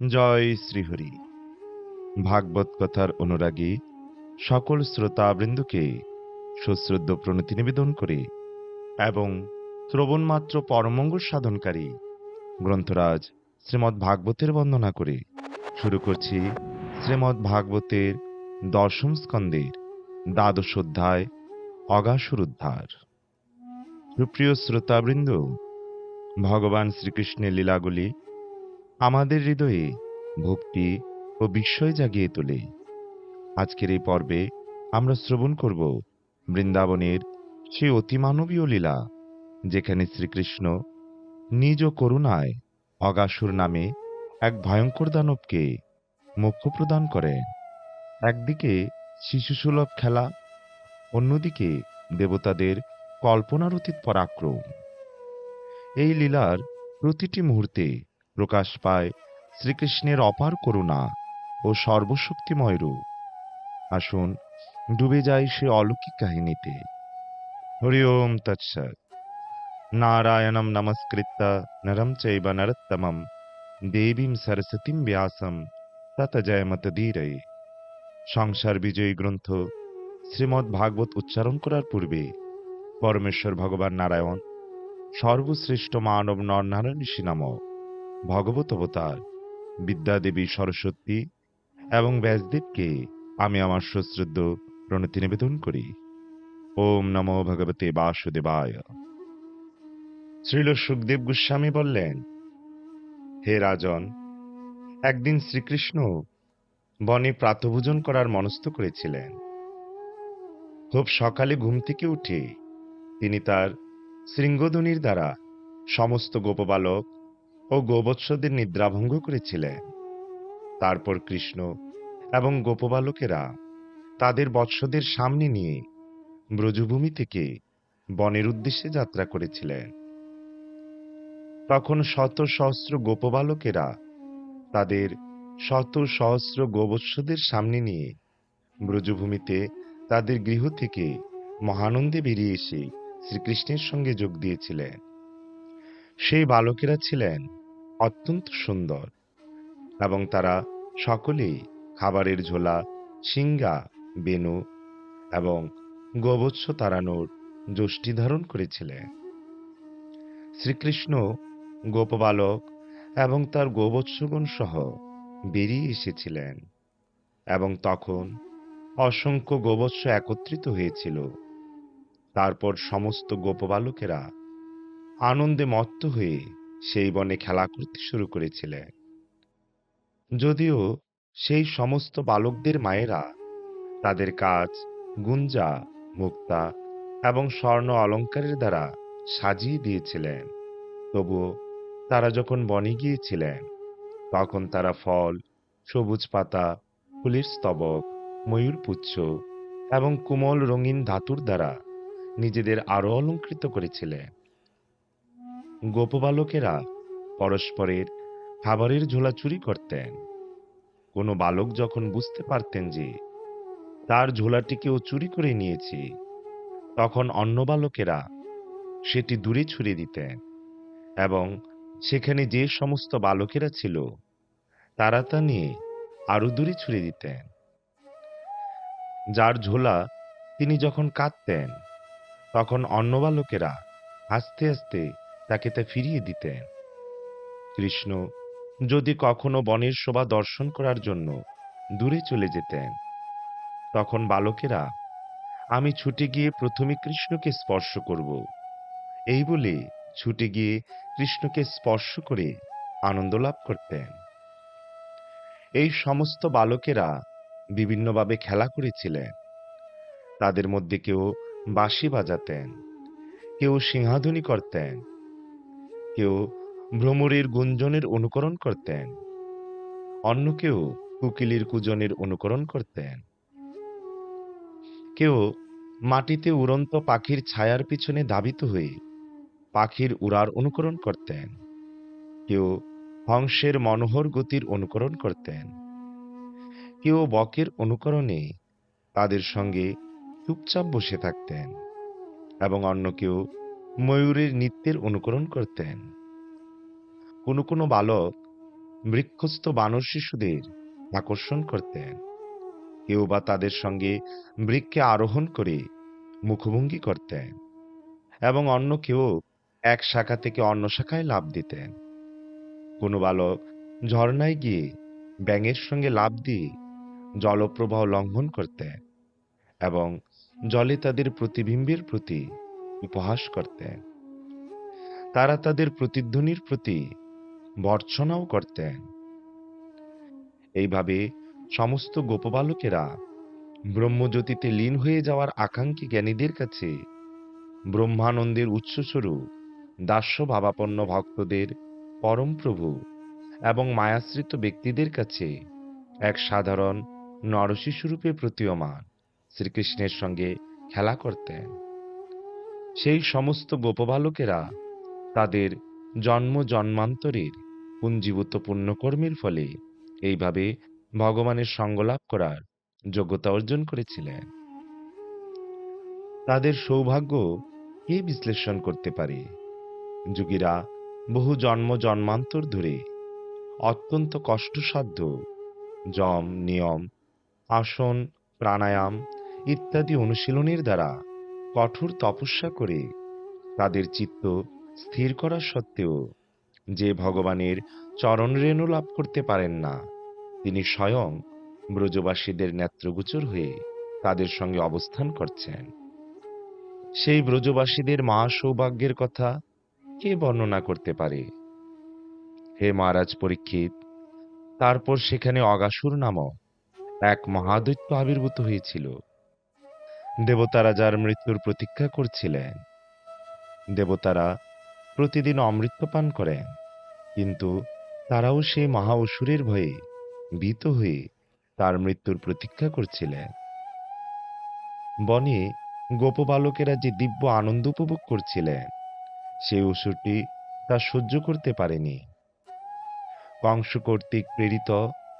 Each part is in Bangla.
জয় শ্রীহরি। ভাগবত কথার অনুরাগী সকল শ্রোতাবৃন্দকে সশ্রদ্ধ প্রণতি নিবেদন করে এবং শ্রবণমাত্র পরমঙ্গল সাধনকারী গ্রন্থরাজ শ্রীমৎ ভাগবতের বন্দনা করে শুরু করছি শ্রীমৎ ভাগবতের দশম স্কন্দের দ্বাদশ অধ্যায় অগাসুর উদ্ধার। সুপ্রিয় শ্রোতাবৃন্দ ভগবান শ্রীকৃষ্ণের লীলাগুলি আমাদের হৃদয়ে ভক্তি ও বিস্ময় জাগিয়ে তোলে। আজকের এই পর্বে আমরা শ্রবণ করব বৃন্দাবনের সেই অতিমানবীয় লীলা, যেখানে শ্রীকৃষ্ণ নিজ করুণায় অগাসুর নামে এক ভয়ঙ্কর দানবকে মোক্ষ প্রদান করেন। একদিকে শিশুসুলভ খেলা, অন্যদিকে দেবতাদের কল্পনার অতীত পরাক্রম। এই লীলার প্রতিটি মুহূর্তে প্রকাশ পায়, শ্রীকৃষ্ণের অপার করুণা ও সর্বশক্তিময় রূপ। আসুন, ডুবে যাই সে অলৌকিক কাহিনীতে। হরি ওম তৎসৎ। নারায়ণম নমস্কৃত্য, নরম চৈব নরোত্তমম, দেবীম সরস্বতীম ব্যাসম, তত জয়মত ধীরয়ে। সংসার বিজয়ী গ্রন্থ শ্রীমদ্ ভাগবত উচ্চারণ করার পূর্বে, পরমেশ্বর ভগবান নারায়ণ, সর্বশ্রেষ্ঠ মানব নরনারায়ণ ঋষি নামক ভগবত অবতার, বিদ্যাদেবী সরস্বতী এবং ব্যাসদেবকে আমি আমার সশ্রদ্ধ প্রণতি নিবেদন করি। ওম নমো ভগবতে বাসুদেবায়। শ্রীল সুখদেব গোস্বামী বললেন, হে রাজন, একদিন শ্রীকৃষ্ণ বনে প্রাতভোজন করার মনস্থ করেছিলেন। খুব সকালে ঘুম থেকে উঠে তিনি তার শৃঙ্গধ্বনির দ্বারা সমস্ত গোপবালক ও গোবৎসদের নিদ্রাভঙ্গ করেছিলেন। তারপর কৃষ্ণ এবং গোপবালকেরা তাদের বৎসদের সামনে নিয়ে ব্রজভূমি থেকে বনের উদ্দেশ্যে যাত্রা করেছিলেন। তখন শত সহস্র গোপবালকেরা তাদের শত সহস্র গোবৎসদের সামনে নিয়ে ব্রজভূমিতে তাদের গৃহ থেকে মহানন্দে বেরিয়ে এসে শ্রীকৃষ্ণের সঙ্গে যোগ দিয়েছিলেন। সেই বালকেরা ছিলেন অত্যন্ত সুন্দর এবং তারা সকলেই খাবারের ঝোলা, সিঙ্গা, বেনু এবং গোবৎস তাড়ানোর যষ্টি ধারণ করেছিলেন। শ্রীকৃষ্ণ গোপবালক এবং তার গোবৎসগণ সহ বেরিয়ে এসেছিলেন এবং তখন অসংখ্য গোবৎস একত্রিত হয়েছিল। তারপর সমস্ত গোপবালকেরা আনন্দে মত্ত হয়ে সেই বনে খেলা করতে শুরু করেছিলেন। যদিও সেই সমস্ত বালকদের মায়েরা তাদের কাজ, গুঞ্জা, মুক্তা এবং স্বর্ণ অলঙ্কারের দ্বারা সাজিয়ে দিয়েছিলেন। তবুও তারা যখন বনে গিয়েছিলেন, তখন তারা ফল, সবুজ পাতা, ফুলের স্তবক ময়ূরপুচ্ছ এবং কোমল রঙিন ধাতুর দ্বারা নিজেদের আরও অলঙ্কৃত করেছিলেন। গোপবালকেরা পরস্পরের খাবারের ঝোলা চুরি করতেন। কোনো বালক যখন বুঝতে পারতেন যে তার ঝোলাটি কেউ চুরি করে নিয়েছে, তখন অন্য বালকেরা সেটি দূরে ছুড়ে দিতেন এবং সেখানে যে সমস্ত বালকেরা ছিল, তারা তা নিয়ে আরও দূরে ছুড়ে দিতেন। যার ঝোলা তিনি যখন কাঁদতেন, তখন অন্য বালকেরা আস্তে আস্তে তাকে তা ফিরিয়ে দিতেন। কৃষ্ণ, যদি কখনো বনের শোভা দর্শন করার জন্য দূরে চলে যেতেন, তখন বালকেরা, আমি ছুটে গিয়ে প্রথমে কৃষ্ণকে স্পর্শ করব। এই বলে ছুটে গিয়ে কৃষ্ণকে স্পর্শ করে আনন্দ লাভ করতেন। এই সমস্ত বালকেরা বিভিন্নভাবে খেলা করেছিলেন। তাদের মধ্যে কেউ বাঁশি বাজাতেন, কেউ সিংহাধনী করতেন কেউ ভ্রমরের গুঞ্জনের অনুকরণ করতেন। অন্য কেউ কুকিলির কুজনের অনুকরণ করতেন। কেউ মাটিতে উড়ন্ত পাখির ছায়ার পিছনে দাবিত হয়ে পাখির উড়ার অনুকরণ করতেন। কেউ হংসের মনোহর গতির অনুকরণ করতেন। কেউ বকের অনুকরণে তাদের সঙ্গে চুপচাপ বসে থাকতেন এবং অন্য কেউ ময়ূরের নৃত্যের অনুকরণ করতেন। কোনো কোনো বালক বৃক্ষস্থ বানর শিশুদের আকর্ষণ করতেন। কেউ বা তাদের সঙ্গে বৃক্ষে আরোহণ করে মুখভঙ্গি করতেন এবং অন্য কেউ এক শাখা থেকে অন্য শাখায় লাভ দিতেন। কোনো বালক ঝর্ণায় গিয়ে ব্যাঙের সঙ্গে লাভ দিয়ে জলপ্রবাহ লঙ্ঘন করতেন এবং জলে তাদের প্রতিবিম্বের প্রতি উপহাস করতেন তারা তাদের প্রতিধ্বনির প্রতি বর্ষণাও করতেন এইভাবে সমস্ত গোপবালকেরা ব্রহ্মজ্যোতিতে লীন হয়ে যাওয়ার আকাঙ্ক্ষী জ্ঞানীদের কাছে ব্রহ্মানন্দের উৎসস্বরূপ দাস্য ভাবাপন্ন ভক্তদের পরম প্রভু এবং মায়াশ্রিত ব্যক্তিদের কাছে এক সাধারণ নরশিশুরূপে প্রতীয়মান শ্রীকৃষ্ণের সঙ্গে খেলা করতেন। সেই সমস্ত গোপবালকেরা তাদের জন্ম জন্মান্তরের পুঞ্জীভূত পুণ্যকর্মের ফলে এইভাবে ভগবানের সঙ্গলাভ করার যোগ্যতা অর্জন করেছিলেন। তাদের সৌভাগ্য কে বিশ্লেষণ করতে পারে? যোগীরা বহু জন্ম জন্মান্তর ধরে অত্যন্ত কষ্টসাধ্য যম নিয়ম, আসন, প্রাণায়াম ইত্যাদি অনুশীলনের দ্বারা কঠোর তপস্যা করে তাদের চিত্ত স্থির করা সত্ত্বেও যে ভগবানের চরণ রেণু লাভ করতে পারেন না, তিনি স্বয়ং ব্রজবাসীদের নেত্রগোচর হয়ে তাদের সঙ্গে অবস্থান করছেন। সেই ব্রজবাসীদের মা সৌভাগ্যের কথা কে বর্ণনা করতে পারে? হে মহারাজ পরীক্ষিত, তারপর সেখানে অগাসুর নামক এক মহাদৈত্য আবির্ভূত হয়েছিল। দেবতারা যার মৃত্যুর প্রতীক্ষা করছিলেন। দেবতারা প্রতিদিন অমৃত পান করেন, কিন্তু তারাও সেই মহা অসুরের ভয়ে ভীত হয়ে তার মৃত্যুর প্রতীক্ষা করছিলেন। বনে গোপবালকেরা যে দিব্য আনন্দ উপভোগ করছিলেন, সেই অসুরটি তা সহ্য করতে পারেনি। কংস কর্তৃক প্রেরিত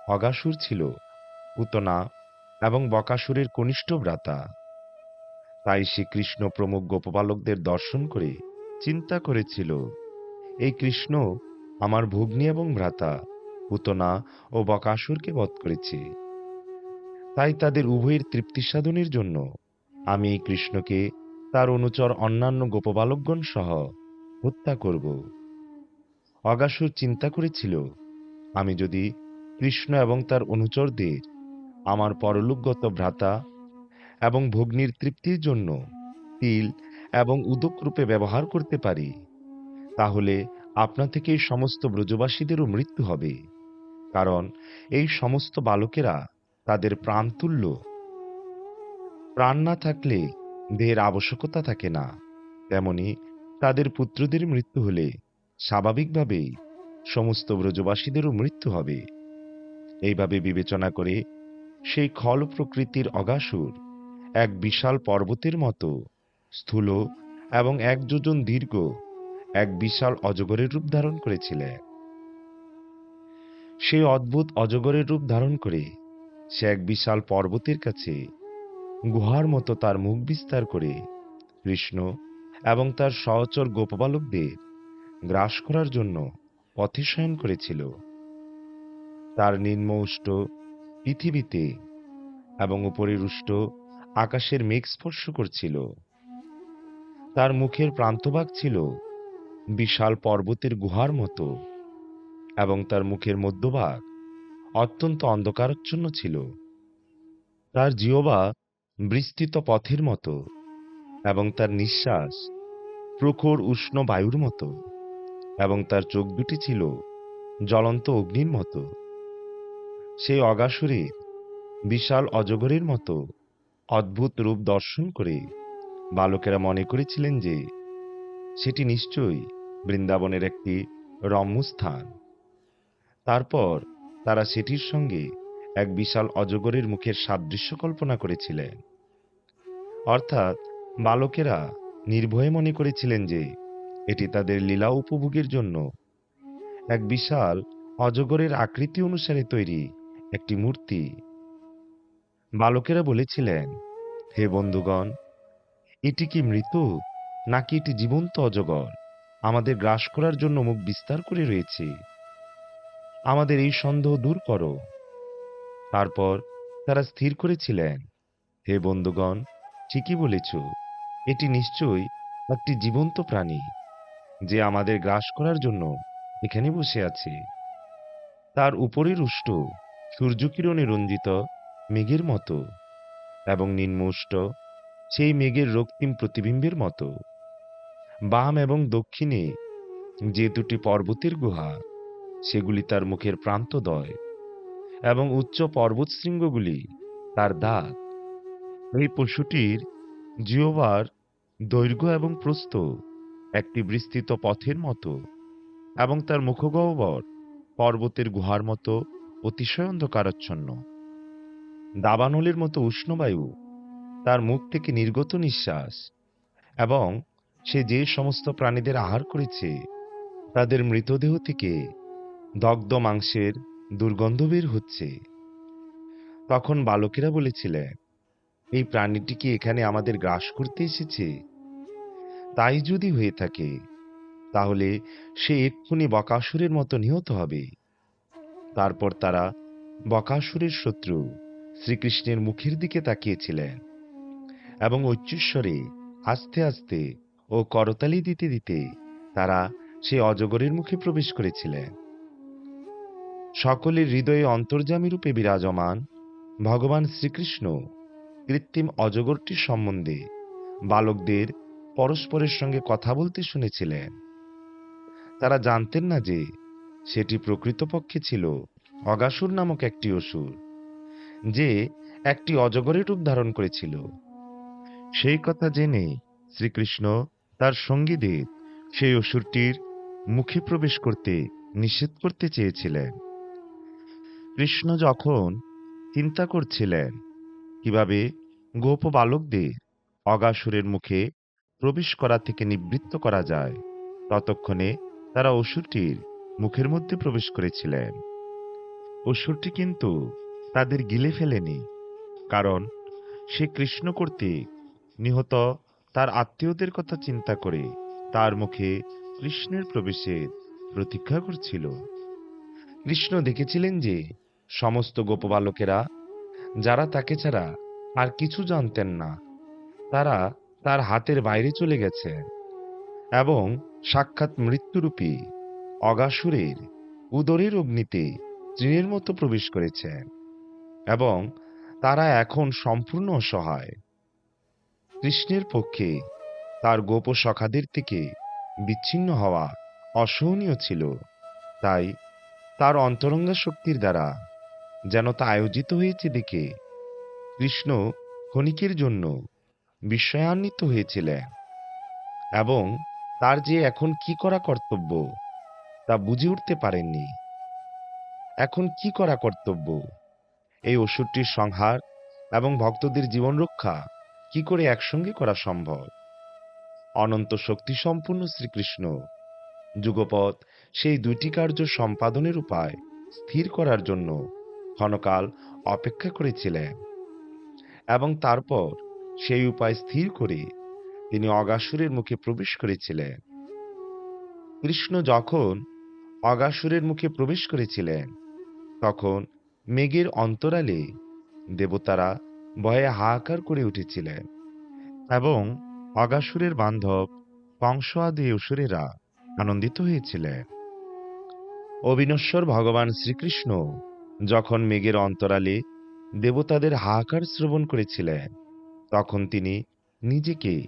অগাসুর ছিল, পুতনা এবং বকাসুরের কনিষ্ঠ ভ্রাতা। তাই সে কৃষ্ণ প্রমুখ গোপবালকদের দর্শন করে চিন্তা করেছিল, এই কৃষ্ণ আমার ভগ্নী এবং ভ্রাতা, পুতনা ও বকাসুরকে বধ করেছে। তাই তাদের উভয়ের তৃপ্তি সাধনের জন্য আমি এই কৃষ্ণকে তার অনুচর অন্যান্য গোপবালকগণ সহ হত্যা করব। অগাসুর চিন্তা করেছিল, আমি যদি কৃষ্ণ এবং তার অনুচরদের আমার পরলোকগত ভ্রাতা এবং ভগ্নির তৃপ্তির জন্য তিল এবং উদক রূপে ব্যবহার করতে পারি। তাহলে আপনা থেকে সমস্ত ব্রজবাসীদেরও মৃত্যু হবে। কারণ এই সমস্ত বালকেরা তাদের প্রাণতুল্য। প্রাণ না থাকলে দেহের আবশ্যকতা থাকে না। তেমনি তাদের পুত্রদের মৃত্যু হলে স্বাভাবিকভাবেই সমস্ত ব্রজবাসীদেরও মৃত্যু হবে। এইভাবে বিবেচনা করে সেই খল প্রকৃতির অগাসুর এক বিশাল পর্বতের মতো, স্থূল এবং এক যোজন দীর্ঘ, এক বিশাল অজগরের রূপ ধারণ করেছিলেন। সেই অদ্ভুত অজগরের রূপ ধারণ করে সে এক বিশাল পর্বতের কাছে গুহার মতো তার মুখ বিস্তার করে কৃষ্ণ এবং তার সহচর গোপবালকদের গ্রাস করার জন্য পথে শয়ন করেছিল। তার নিম্ন উষ্ট পৃথিবীতে এবং উপরের উষ্ট আকাশের মেঘ স্পর্শ করছিল। তার মুখের প্রান্তভাগ ছিল বিশাল পর্বতের গুহার মতো এবং তার মুখের মধ্যভাগ অত্যন্ত অন্ধকারাচ্ছন্ন ছিল। তার জিহবা বিস্তৃত পথের মতো এবং তার নিঃশ্বাস প্রখর উষ্ণ বায়ুর মতো এবং তার চোখ দুটি ছিল জ্বলন্ত অগ্নির মতো। সেই অগাসুরের বিশাল অজগরের মতো অদ্ভুত রূপ দর্শন করে বালকেরা মনে করেছিলেন যে সেটি নিশ্চয়ই বৃন্দাবনের একটি রম্যস্থান। তারপর তারা সেটির সঙ্গে এক বিশাল অজগরের মুখের সাদৃশ্য কল্পনা করেছিলেন। অর্থাৎ বালকেরা নির্ভয়ে মনে করেছিলেন যে এটি তাদের লীলা উপভোগের জন্য এক বিশাল অজগরের আকৃতি অনুসারে তৈরি একটি মূর্তি। বালকেরা বলেছিলেন, হে বন্ধুগণ, এটি কি মৃত নাকি এটি জীবন্ত অজগর? আমাদের গ্রাস করার জন্য মুখ বিস্তার করে রয়েছে। আমাদের এই সন্দেহ দূর করো। তারপর তারা স্থির করেছিলেন, হে বন্ধুগণ, ঠিকই বলেছ, এটি নিশ্চয়ই একটি জীবন্ত প্রাণী যে আমাদের গ্রাস করার জন্য এখানে বসে আছে। তার উপরের উষ্ট সূর্যকিরণে রঞ্জিত মেঘের মতো এবং নিম্নষ্ট সেই মেঘের রক্তিম প্রতিবিম্বের মতো। বাম এবং দক্ষিণে যে দুটি পর্বতের গুহা, সেগুলি তার মুখের প্রান্তদয় এবং উচ্চ পর্বত শৃঙ্গগুলি তার দাঁত। এই পশুটির জিওবার দৈর্ঘ্য এবং প্রস্থ একটি বিস্তৃত পথের মতো এবং তার মুখগহ্বর পর্বতের গুহার মতো অতিশয় অন্ধকারাচ্ছন্ন। দাবানলের মতো উষ্ণবায়ু তার মুখ থেকে নির্গত নিঃশ্বাস এবং সে যে সমস্ত প্রাণীদের আহার করেছে, তাদের মৃতদেহ থেকে দগ্ধ মাংসের দুর্গন্ধ বের হচ্ছে। তখন বালকেরা বলেছিলেন, এই প্রাণীটি কি এখানে আমাদের গ্রাস করতে এসেছে? তাই যদি হয়ে থাকে, তাহলে সে এক্ষুনি বকাসুরের মতো নিহত হবে। তারপর তারা বকাসুরের শত্রু শ্রীকৃষ্ণের মুখের দিকে তাকিয়েছিলেন এবং উচ্চস্বরে আস্তে আস্তে ও করতালি দিতে দিতে তারা সে অজগরের মুখে প্রবেশ করেছিলেন। সকলের হৃদয়ে অন্তর্যামী রূপে বিরাজমান ভগবান শ্রীকৃষ্ণ কৃত্রিম অজগরটির সম্বন্ধে বালকদের পরস্পরের সঙ্গে কথা বলতে শুনেছিলেন। তারা জানতেন না যে সেটি প্রকৃতপক্ষে ছিল অগাসুর নামক একটি অসুর। যে একটি অজগরের রূপ ধারণ করেছিল। সেই কথা জেনে শ্রীকৃষ্ণ তার সঙ্গীদের সেই অসুরটির মুখে প্রবেশ করতে নিষেধ করতে চেয়েছিলেন। কৃষ্ণ যখন চিন্তা করছিলেন কীভাবে গোপ বালকদের অগাসুরের মুখে প্রবেশ করা থেকে নিবৃত্ত করা যায়, ততক্ষণে তারা অসুরটির মুখের মধ্যে প্রবেশ করেছিলেন। অসুরটি কিন্তু তাদের গিলে ফেলেনি, কারণ সে কৃষ্ণ কর্তৃক নিহত তার আত্মীয়দের কথা চিন্তা করে তার মুখে কৃষ্ণের প্রবেশের প্রতীক্ষা করছিল। কৃষ্ণ দেখেছিলেন যে সমস্ত গোপবালকেরা, যারা তাকে ছাড়া আর কিছু জানতেন না, তারা তার হাতের বাইরে চলে গেছে এবং সাক্ষাৎ মৃত্যুরূপী অগাসুরের উদরের অগ্নিতে তৃণের মতো প্রবেশ করেছেন এবং তারা এখন সম্পূর্ণ অসহায়। কৃষ্ণের পক্ষে তার গোপ সখাদের থেকে বিচ্ছিন্ন হওয়া অসহনীয় ছিল, তাই তার অন্তরঙ্গা শক্তির দ্বারা যেন তা আয়োজিত হয়েছে দেখে কৃষ্ণ ক্ষণিকের জন্য বিস্ময়ান্বিত হয়েছিলেন এবং তার যে এখন কি করা কর্তব্য তা বুঝে উঠতে পারেননি। এখন কি করা কর্তব্য? এই অসুরটির সংহার এবং ভক্তদের জীবন রক্ষা কি করে একসঙ্গে করা সম্ভব? অনন্ত শক্তি সম্পূর্ণ শ্রীকৃষ্ণ। যুগপৎ সেই দুইটি কার্য সম্পাদনের উপায় স্থির করার জন্য ক্ষণকাল অপেক্ষা করেছিলেন এবং তারপর সেই উপায় স্থির করে তিনি অগাসুরের মুখে প্রবেশ করেছিলেন। কৃষ্ণ যখন অগাসুরের মুখে প্রবেশ করেছিলেন, তখন মেঘের অন্তরালে দেবতারা ভয়ে হাহাকার করে উঠেছিলেন এবং অগাসুরের বান্ধব কংস আদি অসুরেরা আনন্দিত হয়েছিলেন। অবিনশ্বর ভগবান শ্রীকৃষ্ণ যখন মেঘের অন্তরালে দেবতাদের হাহাকার শ্রবণ করেছিলেন, তখন তিনি নিজেকে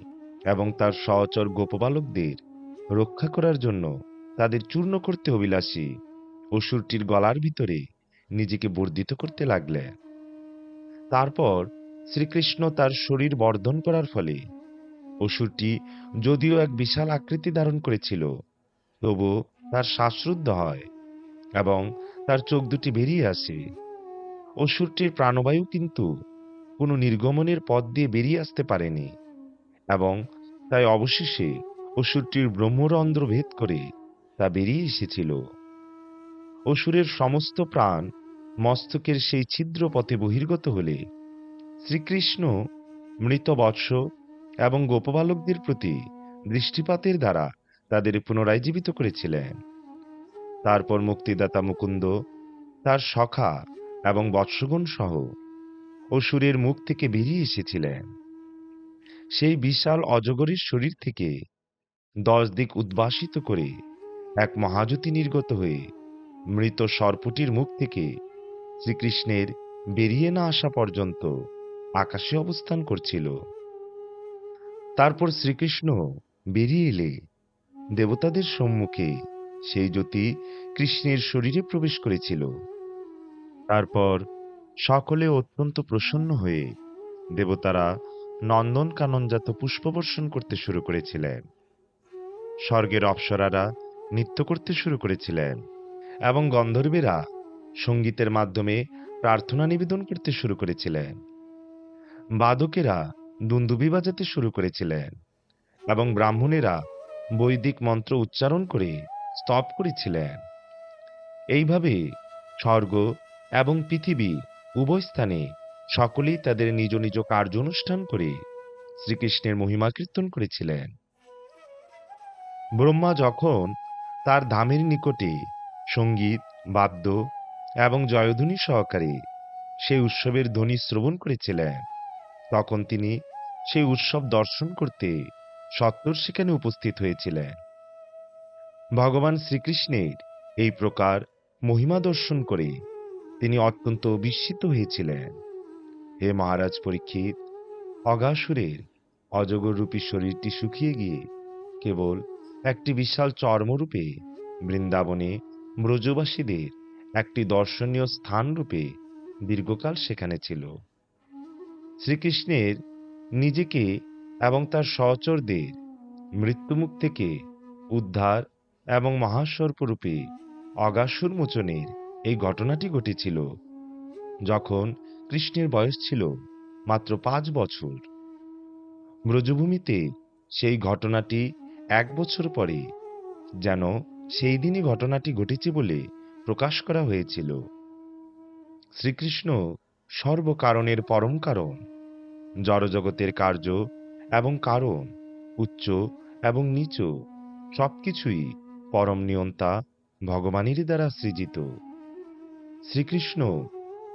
এবং তার সহচর গোপবালকদের রক্ষা করার জন্য তাদের চূর্ণ করতে অভিলাষী অসুরটির গলার ভিতরে নিজেকে বর্ধিত করতে লাগলে। তারপর শ্রীকৃষ্ণ তার শরীর বর্ধন করার ফলে অসুরটি যদিও এক বিশাল আকৃতি ধারণ করেছিল, তবু তার শ্বাসরুদ্ধ হয় এবং তার চোখ দুটি বেরিয়ে আসে। অসুরটির প্রাণবায়ু কিন্তু কোনো নির্গমনের পথ দিয়ে বেরিয়ে আসতে পারেনি এবং তাই অবশেষে অসুরটির ব্রহ্মরন্ধ্র ভেদ করে তা বেরিয়ে এসেছিল। অসুরের সমস্ত প্রাণ মস্তকের সেই ছিদ্র পথে বহির্গত হলে শ্রীকৃষ্ণ মৃত বৎস এবং গোপবালকদের প্রতি দৃষ্টিপাতের দ্বারা তাদের পুনরায় জীবিত করেছিলেন। তারপর মুক্তিদাতা মুকুন্দ, তার সখা এবং বৎসগণ সহ অসুরের মুখ থেকে বেরিয়ে এসেছিলেন। সেই বিশাল অজগরের শরীর থেকে দশ দিক উদ্ভাসিত করে এক মহাজ্যোতি নির্গত হয়ে মৃত সর্পটির মুখ থেকে শ্রীকৃষ্ণের বেরিয়ে না আসা পর্যন্ত আকাশে অবস্থান করছিল। তারপর শ্রীকৃষ্ণ বেরিয়ে এলে দেবতাদের সম্মুখে সেই জ্যোতি কৃষ্ণের শরীরে প্রবেশ করেছিল। তারপর সকলে অত্যন্ত প্রসন্ন হয়ে দেবতারা নন্দন কাননজাত পুষ্পবর্ষণ করতে শুরু করেছিলেন। স্বর্গের অপ্সরারা নৃত্য করতে শুরু করেছিলেন এবং গন্ধর্বেরা সঙ্গীতের মাধ্যমে প্রার্থনা নিবেদন করতে শুরু করেছিলেন। বাদকেরা দুন্দুবি বাজাতে শুরু করেছিলেন এবং ব্রাহ্মণেরা বৈদিক মন্ত্র উচ্চারণ করে স্তব করেছিলেন। এইভাবে স্বর্গ এবং পৃথিবী উভয় স্থানে সকলেই তাদের নিজ নিজ কার্য অনুষ্ঠান করে শ্রীকৃষ্ণের মহিমা কীর্তন করেছিলেন। ব্রহ্মা যখন তার ধামের নিকটে সংগীত, বাদ্য এবং জয়ধ্বনি সহকারে সেই উৎসবের ধ্বনি শ্রবণ করেছিলেন। তখন তিনি সেই উৎসব দর্শন করতে সত্তর সেখানে উপস্থিত হয়েছিলেন। ভগবান শ্রীকৃষ্ণের এই প্রকার মহিমা দর্শন করে তিনি অত্যন্ত বিস্মিত হয়েছিলেন। হে মহারাজ পরীক্ষিত, অগাসুরের অজগর রূপী শরীরটি শুকিয়ে গিয়ে কেবল একটি বিশাল চর্মরূপে বৃন্দাবনে ব্রজবাসীদের একটি দর্শনীয় স্থান রূপে দীর্ঘকাল সেখানে ছিল। শ্রীকৃষ্ণের নিজেকে এবং তার সহচরদের মৃত্যুমুখ থেকে উদ্ধার এবং মহাসর্পরূপে অগাসুর মোচনের এই ঘটনাটি ঘটেছিল, যখন কৃষ্ণের বয়স ছিল মাত্র পাঁচ বছর। ব্রজভূমিতে সেই ঘটনাটি এক বছর পরে যেন সেই দিনই ঘটনাটি ঘটেছে বলে প্রকাশ করা হয়েছিল। শ্রীকৃষ্ণ সর্বকারণের পরম কারণ, জড়জগতের কার্য এবং কারণ, উচ্চ এবং নিচ সবকিছুই পরম নিয়ন্তা ভগবানেরই দ্বারা সৃজিত। শ্রীকৃষ্ণ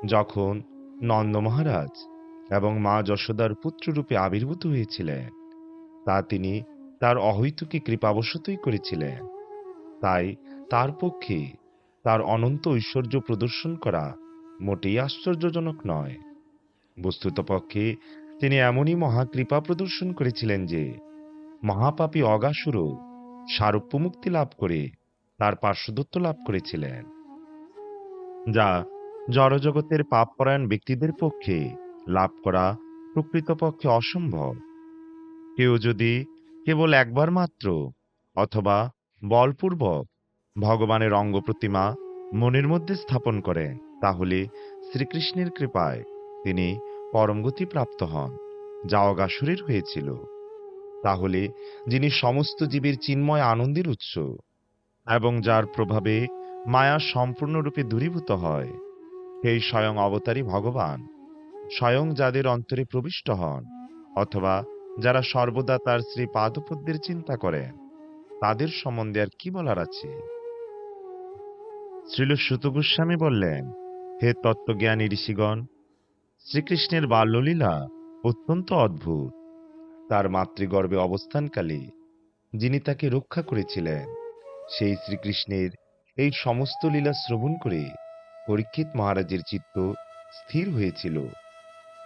যখন নন্দ মহারাজ এবং মা যশোদার পুত্ররূপে আবির্ভূত হয়েছিলেন, তা তিনি তার অহৈতুকী কৃপাবশতই করেছিলেন। তাই তার পক্ষে তার অনন্ত ঐশ্বর্য প্রদর্শন করা মোটেই আশ্চর্যজনক নয়। বস্তুতপক্ষে তিনি এমনই মহাকৃপা প্রদর্শন করেছিলেন যে, মহাপাপী অগাসুরও সারূপ্য মুক্তি লাভ করে তার পার্শ্বদত্ত লাভ করেছিলেন। যা জড়জগতের পাপপরায়ণ ব্যক্তিদের পক্ষে লাভ করা প্রকৃতপক্ষে অসম্ভব। কেউ যদি কেবল একবার মাত্র অথবা বলপূর্বক ভগবানের অঙ্গ প্রতিমা মনের মধ্যে স্থাপন করেন তাহলে শ্রীকৃষ্ণের কৃপায় তিনি পরমগতি প্রাপ্ত হন, যা অগাসুরের হয়েছিল। তাহলে যিনি সমস্ত জীবের চিন্ময় আনন্দের উৎস এবং যার প্রভাবে মায়া সম্পূর্ণরূপে দূরীভূত হয় সেই স্বয়ং অবতারী ভগবান, স্বয়ং যাদের অন্তরে প্রবিষ্ট হন, অথবা যারা সর্বদা তার শ্রী পাদপদ্মের চিন্তা করেন, তাদের সম্বন্ধে আর কি বলার আছে? শ্রীল সুত গোস্বামী বললেন, হে তত্ত্বজ্ঞানী ঋষিগণ, শ্রীকৃষ্ণের বাল্যলীলা অত্যন্ত অদ্ভুত। তার মাতৃগর্ভে অবস্থানকালে যিনি তাকে রক্ষা করেছিলেন, সেই শ্রীকৃষ্ণের এই সমস্ত লীলা শ্রবণ করে পরীক্ষিত মহারাজের চিত্ত স্থির হয়েছিল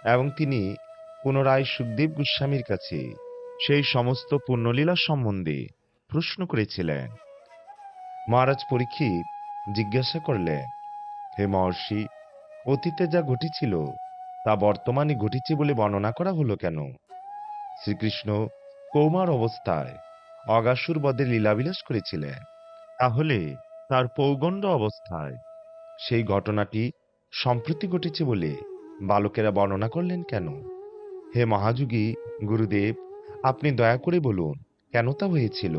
এবং তিনি পুনরায় সুখদেব গোস্বামীর কাছে সেই সমস্ত পুণ্যলীলা সম্বন্ধে প্রশ্ন করেছিলেন। মহারাজ পরীক্ষিত জিজ্ঞাসা করলেন হে মহর্ষি, অতীতে যা ঘটেছিল, তা বর্তমানে ঘটেছে বলে বর্ণনা করা হলো কেন? শ্রীকৃষ্ণ কৌমার অবস্থায় অগাসুর বদে লীলাবিলাস করেছিলেন। তাহলে তার পৌগণ্ড অবস্থায় সেই ঘটনাটি সম্প্রতি ঘটেছে বলে বালকেরা বর্ণনা করলেন কেন? হে মহাযুগী, গুরুদেব, আপনি দয়া করে বলুন, কেন তা হয়েছিল?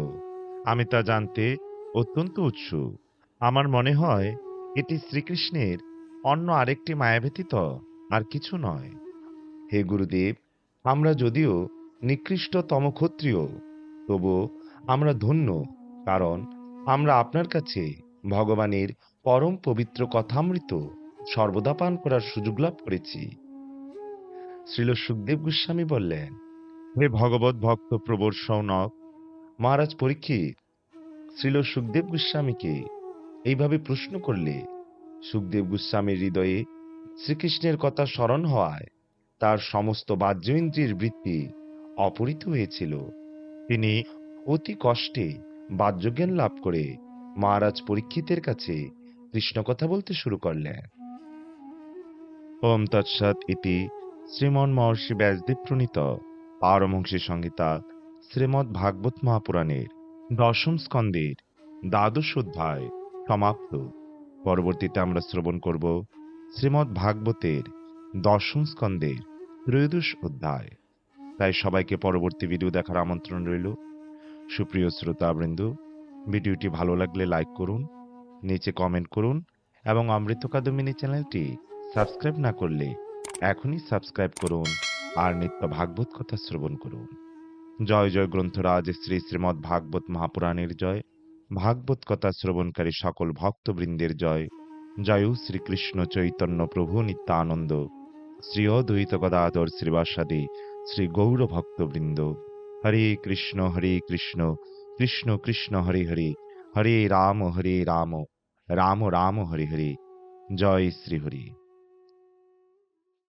আমি তা জানতে অত্যন্ত উৎসুক। আমার মনে হয় এটি শ্রীকৃষ্ণের অন্য আরেকটি মায়া ব্যতীত আর কিছু নয়। হে গুরুদেব, আমরা যদিও নিকৃষ্টতম ক্ষত্রিয় তবু আমরা ধন্য, কারণ আমরা আপনার কাছে ভগবানের পরম পবিত্র কথামৃত সর্বদা পান করার সুযোগ লাভ করেছি। শ্রীল সুখদেব গোস্বামী বললেন, হে ভগবত ভক্ত প্রবর সৌনক, মহারাজ পরীক্ষিত, শ্রীল সুখদেব গোস্বামীকে এইভাবে প্রশ্ন করলে সুখদেব গোস্বামীর হৃদয়ে শ্রীকৃষ্ণের কথা স্মরণ হওয়ায় তার সমস্ত বাহ্য ইন্দ্রিয়ের বৃত্তি অপহৃত হয়েছিল। তিনি অতি কষ্টে বাহ্যজ্ঞান লাভ করে মহারাজ পরীক্ষিতের কাছে কৃষ্ণ কথা বলতে শুরু করলেন। ওম তৎসৎ ইতি শ্রীমন মহর্ষি ব্যাসদেব প্রণীত পারমহংসী সংহিতা শ্রীমৎ ভাগবত মহাপুরাণের দশম স্কন্দের দ্বাদশ অধ্যায়। সমাপ্ত। পরবর্তীতে আমরা শ্রবণ করব শ্রীমৎ ভাগবতের দশম স্কন্দের ত্রয়োদশ অধ্যায়। তাই সবাইকে পরবর্তী ভিডিও দেখার আমন্ত্রণ রইল। সুপ্রিয় শ্রোতাবৃন্দ ভিডিওটি ভালো লাগলে লাইক করুন, নিচে কমেন্ট করুন এবং অমৃত কাদমিনী চ্যানেলটি সাবস্ক্রাইব না করলে এখনই সাবস্ক্রাইব করুন আর নিত্য ভাগবত কথা শ্রবণ করুন। জয় জয় গ্রন্থরাজ, শ্রী শ্রীমৎ ভাগবত মহাপুরাণের জয়। ভাগবত কথা শ্রবণকারী সকল ভক্তবৃন্দের জয়। জয় শ্রীকৃষ্ণ চৈতন্য প্রভু নিত্যানন্দ। শ্রী অদ্বৈত গদাধর শ্রীবাসাদি, শ্রী গৌর ভক্তবৃন্দ। হরে কৃষ্ণ হরে কৃষ্ণ কৃষ্ণ কৃষ্ণ, হরে হরে হরে রাম হরে রাম রাম রাম, হরে হরে। জয় শ্রী হরি